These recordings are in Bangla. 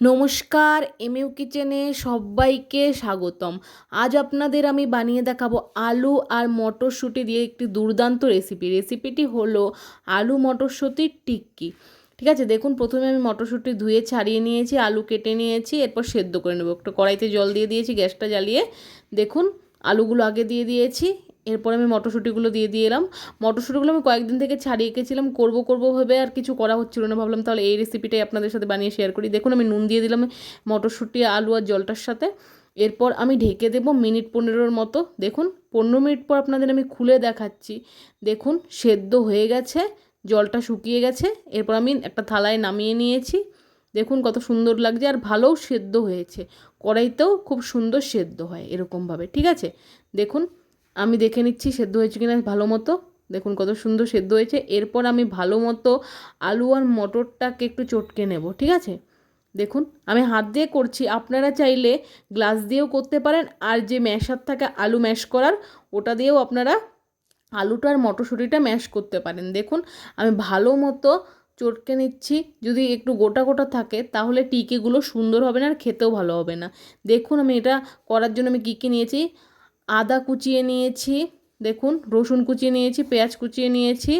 নমস্কার, এমইউ কিচেনে সবাইকে স্বাগতম। আজ আপনাদের আমি বানিয়ে দেখাবো আলু আর মটরশুঁটি দিয়ে একটি দুর্দান্ত রেসিপি রেসিপিটি হলো আলু মটরশুঁটির টিক্কি। ঠিক আছে, দেখুন, প্রথমে আমি মটরশুঁটি ধুয়ে ছাড়িয়ে নিয়েছি, আলু কেটে নিয়েছি, এরপর সেদ্ধ করে নেব। একটু কড়াইতে জল দিয়ে দিয়েছি, গ্যাসটা জ্বালিয়ে দেখুন, আলুগুলো আগে দিয়ে দিয়েছি এরপর আমি মটরশুঁটিগুলো দিয়ে দিয়ে এলাম। মটরশুঁটিগুলো আমি কয়েকদিন থেকে ছাড়িয়ে রেখেছিলাম করব করব ভেবে আর কিছু করা হচ্ছিল না। ভাবলাম তাহলে এই রেসিপিটাই আপনাদের সাথে বানিয়ে শেয়ার করি। দেখুন, আমি নুন দিয়ে দিলাম মটরশুঁটি, আলু আর জলটার সাথে। এরপর আমি ঢেকে দেব মিনিট পনেরোর মতো। দেখুন, পনেরো মিনিট পর আপনাদের আমি খুলে দেখাচ্ছি। দেখুন, সেদ্ধ হয়ে গেছে, জলটা শুকিয়ে গেছে। এরপর আমি একটা থালায় নামিয়ে নিয়েছি। দেখুন, কত সুন্দর লাগছে আর ভালোও সেদ্ধ হয়েছে। কড়াইতেও খুব সুন্দর সেদ্ধ হয় এরকমভাবে, ঠিক আছে? দেখুন আমি দেখে নিচ্ছি সেদ্ধ হয়েছে কিনা ভালো মতো। দেখুন কত সুন্দর সেদ্ধ হয়েছে। এরপর আমি ভালো মতো আলু আর মটরটাকে একটু চটকে নেব, ঠিক আছে? দেখুন, আমি হাত দিয়ে করছি। আপনারা চাইলে গ্লাস দিয়েও করতে পারেন। আর যে ম্যাশার থাকে আলু ম্যাশ করার, ওটা দিয়েও আপনারা আলুটা আর মটরশুঁটিটা ম্যাশ করতে পারেন। দেখুন, আমি ভালো মতো চটকে নিচ্ছি। যদি একটু গোটা গোটা থাকে, তাহলে টিকিগুলো সুন্দর হবে না আর খেতেও ভালো হবে না। দেখুন আমি এটা করার জন্য আমি কী কী নিয়েছি। আদা কুচিয়ে নিয়েছি, দেখুন, রসুন কুচিয়ে নিয়েছি, পেঁয়াজ কুচিয়ে নিয়েছি,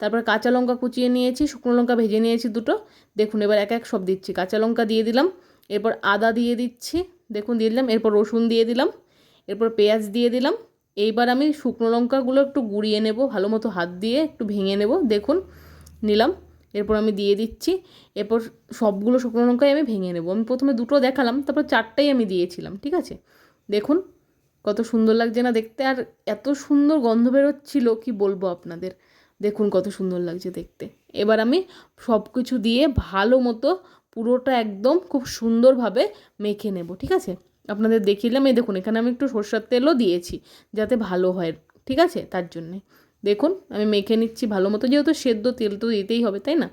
তারপর কাঁচা লঙ্কা কুচিয়ে নিয়েছি, শুকনো লঙ্কা ভেজে নিয়েছি দুটো। দেখুন, এবার এক এক সব দিচ্ছি। কাঁচা লঙ্কা দিয়ে দিলাম, এরপর আদা দিয়ে দিচ্ছি, দেখুন, দিয়ে দিলাম, এরপর রসুন দিয়ে দিলাম, এরপর পেঁয়াজ দিয়ে দিলাম। এইবার আমি শুকনো লঙ্কাগুলো একটু গুঁড়িয়ে নেব, ভালো মতো হাত দিয়ে একটু ভেঙে নেব, দেখুন, নিলাম, এরপর আমি দিয়ে দিচ্ছি, এরপর সবগুলো শুকনো লঙ্কাই আমি ভেঙে নেব। আমি প্রথমে দুটো দেখালাম, তারপর চারটাই আমি দিয়েছিলাম, ঠিক আছে? দেখুন কত সুন্দর লাগছে না দেখতে আর এত সুন্দর গন্ধ বেরোচ্ছিল, কি বলব আপনাদের? দেখুন কত সুন্দর লাগছে দেখতে। এবার আমি সব কিছু দিয়ে ভালো মতো পুরোটা একদম খুব সুন্দরভাবে মেখে নেব, ঠিক আছে? আপনাদের দেখিলাম, এই দেখুন, এখানে আমি একটু সর্ষার তেলও দিয়েছি যাতে ভালো হয়, ঠিক আছে? তার জন্যে। দেখুন, আমি মেখে নিচ্ছি ভালো মতো, যেহেতু সেদ্ধ তেল তো দিতেই হবে, তাই না?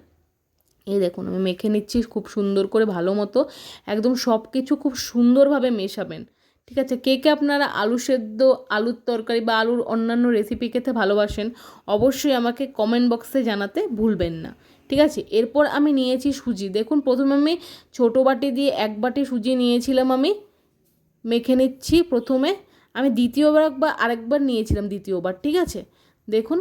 এই দেখুন, আমি মেখে নিচ্ছি খুব সুন্দর করে ভালো মতো, একদম সব কিছু খুব সুন্দরভাবে মেশাবেন। ঠিক আছে, কে কে আপনারা আলু সেদ্ধ, আলুর তরকারি বা আলুর অন্যান্য রেসিপি খেতে ভালোবাসেন, অবশ্যই আমাকে কমেন্ট বক্সে জানাতে ভুলবেন না। ঠিক আছে, এরপর আমি নিয়েছি সুজি। দেখুন, প্রথমে আমি ছোটো বাটি দিয়ে এক বাটি সুজি নিয়েছিলাম আমি, মেখে নিচ্ছি প্রথমে। আমি দ্বিতীয়বার বা আরেকবার নিয়েছিলাম দ্বিতীয়বার, ঠিক আছে? দেখুন,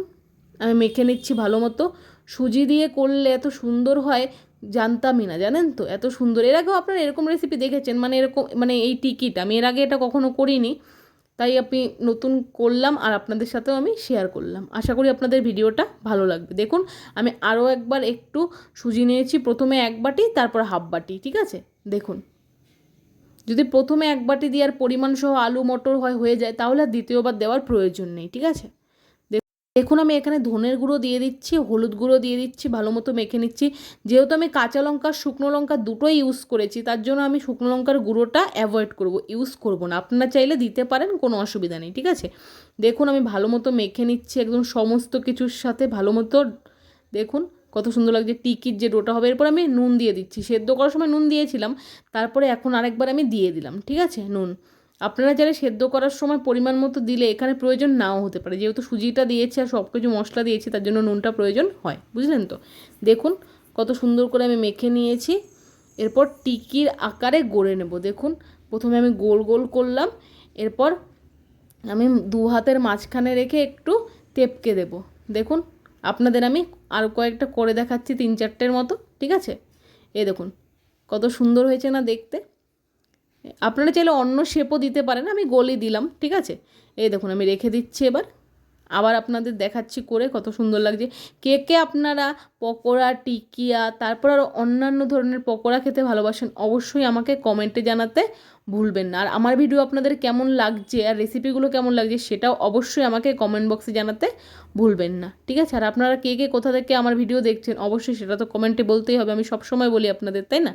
আমি মেখে নিচ্ছি ভালো মতো। সুজি দিয়ে করলে এত সুন্দর হয় জানতামই না, জানেন তো? এত সুন্দর। এর আগেও আপনারা এরকম রেসিপি দেখেছেন? মানে এরকম মানে এই টিকিট। আমি এর আগে এটা কখনো করিনি। তাই আপনি নতুন করলাম আর আপনাদের সাথেও আমি শেয়ার করলাম। আশা করি আপনাদের ভিডিওটা ভালো লাগবে। দেখুন, আমি আরও একবার একটু সুজি নিয়েছি। প্রথমে এক বাটি, তারপর হাফ বাটি, ঠিক আছে? দেখুন। যদি প্রথমে এক বাটি দেওয়ার পরিমাণ সহ আলু, মটর হয়, হয়ে যায়, তাহলে দ্বিতীয়বার দেওয়ার প্রয়োজন নেই, ঠিক আছে? দেখুন, আমি এখানে ধনের গুঁড়ো দিয়ে দিচ্ছি, হলুদ গুঁড়ো দিয়ে দিচ্ছি, ভালো মতো মেখে নিচ্ছি। যেহেতু আমি কাঁচা লঙ্কা, শুকনো লঙ্কা দুটোই ইউজ করেছি, তার জন্য আমি শুকনো লঙ্কার গুঁড়োটা অ্যাভয়েড করব ইউজ করব না। আপনারা চাইলে দিতে পারেন, কোনো অসুবিধা নেই, ঠিক আছে? দেখুন, আমি ভালো মতো মেখে নিচ্ছি, একদম সমস্ত কিছুর সাথে ভালো মতো। দেখুন, কত সুন্দর লাগছে, টিকির যে ডোটা হবে, এরপর আমি নুন দিয়ে দিচ্ছি। সেদ্ধ করার সময় নুন দিয়েছিলাম, তারপরে এখন আরেকবার আমি দিয়ে দিলাম, ঠিক আছে? নুন। আপনারা যারা সেদ্ধ করার সময় পরিমাণ মতো দিলে এখানে প্রয়োজন নাও হতে পারে। যেহেতু সুজিটা দিয়েছে আর সব কিছু মশলা দিয়েছে, তার জন্য নুনটা প্রয়োজন হয়। বুঝলেন তো? দেখুন কত সুন্দর করে আমি মেখে নিয়েছি। এরপর টিকির আকারে গড়ে নেব। দেখুন প্রথমে আমি গোল গোল করলাম। এরপর আমি দু হাতের মাঝখানে রেখে একটু তেপকে দেব। দেখুন আপনাদের আমি আর কয়েকটা করে দেখাচ্ছি, তিন চারটের মতো। ঠিক আছে? এ দেখুন কত সুন্দর হয়েছে না দেখতে। আপনারা চাইলে অন্য শেপও দিতে পারেন, আমি গলি দিলাম, ঠিক আছে? এই দেখুন, আমি রেখে দিচ্ছি এবার। আবার আপনাদের দেখাচ্ছি করে কত সুন্দর লাগছে। কেকে আপনারা পকোড়া, টিকিয়া, তারপর আরও অন্যান্য ধরনের পকোড়া খেতে ভালোবাসেন, অবশ্যই আমাকে কমেন্টে জানাতে ভুলবেন না। আর আমার ভিডিও আপনাদের কেমন লাগছে আর রেসিপিগুলো কেমন লাগছে সেটাও অবশ্যই আমাকে কমেন্ট বক্সে জানাতে ভুলবেন না। ঠিক আছে? আর আপনারা কে কে কোথা থেকে আমার ভিডিও দেখছেন, অবশ্যই সেটা তো কমেন্টে বলতেই হবে। আমি সবসময় বলি আপনাদের, তাই না?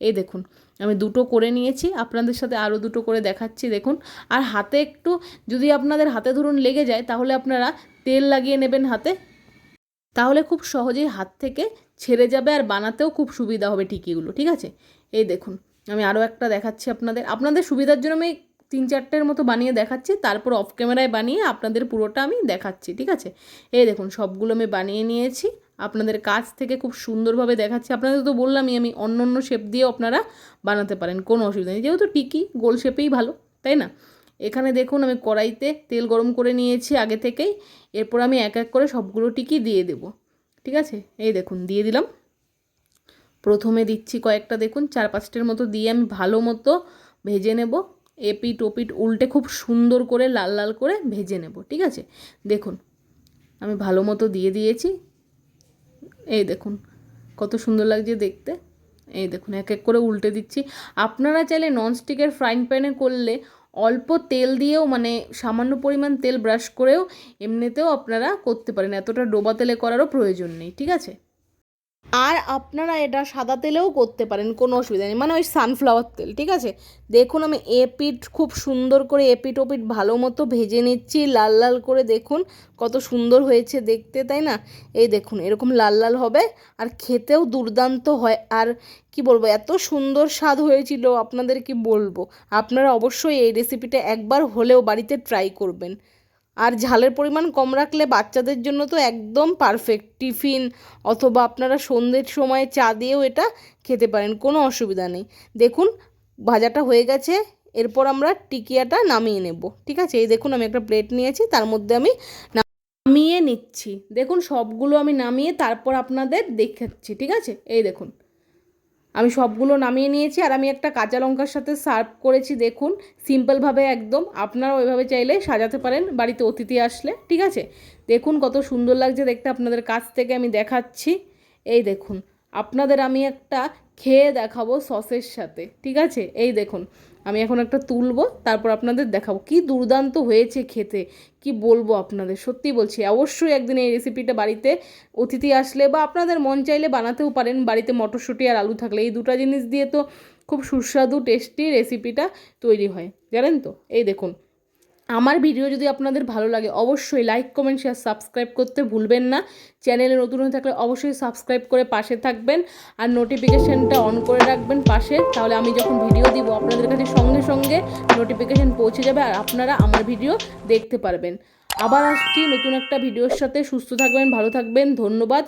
এই দেখুন, আমি দুটো করে নিয়েছি। আপনাদের সাথে আরও দুটো করে দেখাচ্ছি, দেখুন। আর হাতে একটু যদি আপনাদের হাতে ধরুন লেগে যায়, তাহলে আপনারা তেল লাগিয়ে নেবেন হাতে। তাহলে খুব সহজেই হাত থেকে ছেড়ে যাবে আর বানাতেও খুব সুবিধা হবে টিকিগুলো ঠিক আছে? এই দেখুন আমি আরও একটা দেখাচ্ছি আপনাদের। আপনাদের সুবিধার জন্য আমি তিন চারটের মতো বানিয়ে দেখাচ্ছি, তারপর অফ ক্যামেরায় বানিয়ে আপনাদের পুরোটা আমি দেখাচ্ছি, ঠিক আছে? এই দেখুন, সবগুলো আমি বানিয়ে নিয়েছি। আপনাদের কাছ থেকে খুব সুন্দরভাবে দেখাচ্ছি। আপনাদের তো বললামই, আমি অন্য অন্য শেপ দিয়েও আপনারা বানাতে পারেন, কোনো অসুবিধা নেই। যেহেতু টিকি, গোল শেপেই ভালো, তাই না? এখানে দেখুন, আমি কড়াইতে তেল গরম করে নিয়েছি আগে থেকেই। এরপর আমি এক এক করে সবগুলো টিকি দিয়ে দেব, ঠিক আছে? এই দেখুন, দিয়ে দিলাম। প্রথমে দিচ্ছি কয়েকটা, দেখুন, চার পাঁচটার মতো দিয়ে আমি ভালো মতো ভেজে নেব। এপিট ওপিট উল্টে খুব সুন্দর করে লাল লাল করে ভেজে নেব, ঠিক আছে? দেখুন, আমি ভালো মতো দিয়ে দিয়েছি। এই দেখুন, কত সুন্দর লাগছে দেখতে। এই দেখুন, এক এক করে উল্টে দিচ্ছি। আপনারা চাইলে ননস্টিকের ফ্রাইং প্যানে করলে অল্প তেল দিয়েও মানে সামান্য পরিমাণ তেল ব্রাশ করেও এমনিতেও আপনারা করতে পারেন। এতটা ডোবা তেলে করারও প্রয়োজন নেই, ঠিক আছে? আর আপনারা এটা সাদা তেলেও করতে পারেন, কোনো অসুবিধা নেই। মানে ওই সানফ্লাওয়ার তেল, ঠিক আছে? দেখুন আমি এপিট খুব সুন্দর করে এপিট ওপিট ভালো মতো ভেজে নিচ্ছি, লাল লাল করে দেখুন কত সুন্দর হয়েছে দেখতে, তাই না? এই দেখুন, এরকম লাল লাল হবে আর খেতেও দুর্দান্ত হয়। আর কি বলব, এত সুন্দর স্বাদ হয়েছিল, আপনাদের কি বলব? আপনারা অবশ্যই এই রেসিপিটা একবার হলেও বাড়িতে ট্রাই করবেন। আর ঝালের পরিমাণ কম রাখলে বাচ্চাদের জন্য তো একদম পারফেক্ট টিফিন অথবা আপনারা সন্ধ্যের সময় চা দিয়েও এটা খেতে পারেন, কোনো অসুবিধা নেই। দেখুন, ভাজাটা হয়ে গেছে, এরপর আমরা টিকিয়াটা নামিয়ে নেব, ঠিক আছে? এই দেখুন, আমি একটা প্লেট নিয়েছি, তার মধ্যে আমি নামিয়ে নিচ্ছি। দেখুন, সবগুলো আমি নামিয়ে তারপর আপনাদের দেখাচ্ছি, ঠিক আছে? এই দেখুন আমি সবগুলো নামিয়ে নিয়েছি আর আমি একটা কাঁচা লঙ্কার সাথে সার্ভ করেছি, দেখুন। সিম্পলভাবে একদম। আপনারা ওইভাবে চাইলে সাজাতে পারেন বাড়িতে অতিথি আসলে, ঠিক আছে? দেখুন কত সুন্দর লাগছে দেখতে আপনাদের কাছ থেকে আমি দেখাচ্ছি। এই দেখুন আপনাদের আমি একটা খেয়ে দেখাবো সসের সাথে, ঠিক আছে? এই দেখুন, আমি এখন একটা তুলবো, তারপর আপনাদের দেখাবো। কি দুর্দান্ত হয়েছে খেতে, কি বলব আপনাদের? সত্যি বলছি, অবশ্যই একদিন এই রেসিপিটা বাড়িতে অতিথি আসলে বা আপনাদের মন চাইলে বানাতেও পারেন, বাড়িতে মটরশুঁটি আর আলু থাকলে। এই দুটো জিনিস দিয়ে তো খুব সুস্বাদু টেস্টি রেসিপিটা তৈরি হয়, জানেন তো? এই দেখুন আমার ভিডিও যদি আপনাদের ভালো লাগে, অবশ্যই লাইক কমেন্ট শেয়ার সাবস্ক্রাইব করতে ভুলবেন না। চ্যানেলে নতুন হয়ে থাকলে অবশ্যই সাবস্ক্রাইব করে পাশে থাকবেন আর নোটিফিকেশানটা অন করে রাখবেন পাশে। তাহলে আমি যখন ভিডিও দিব, আপনাদের কাছে সঙ্গে সঙ্গে নোটিফিকেশান পৌঁছে যাবে আর আপনারা আমার ভিডিও দেখতে পারবেন। আবার আসছি নতুন একটা ভিডিওর সাথে। সুস্থ থাকবেন, ভালো থাকবেন। ধন্যবাদ।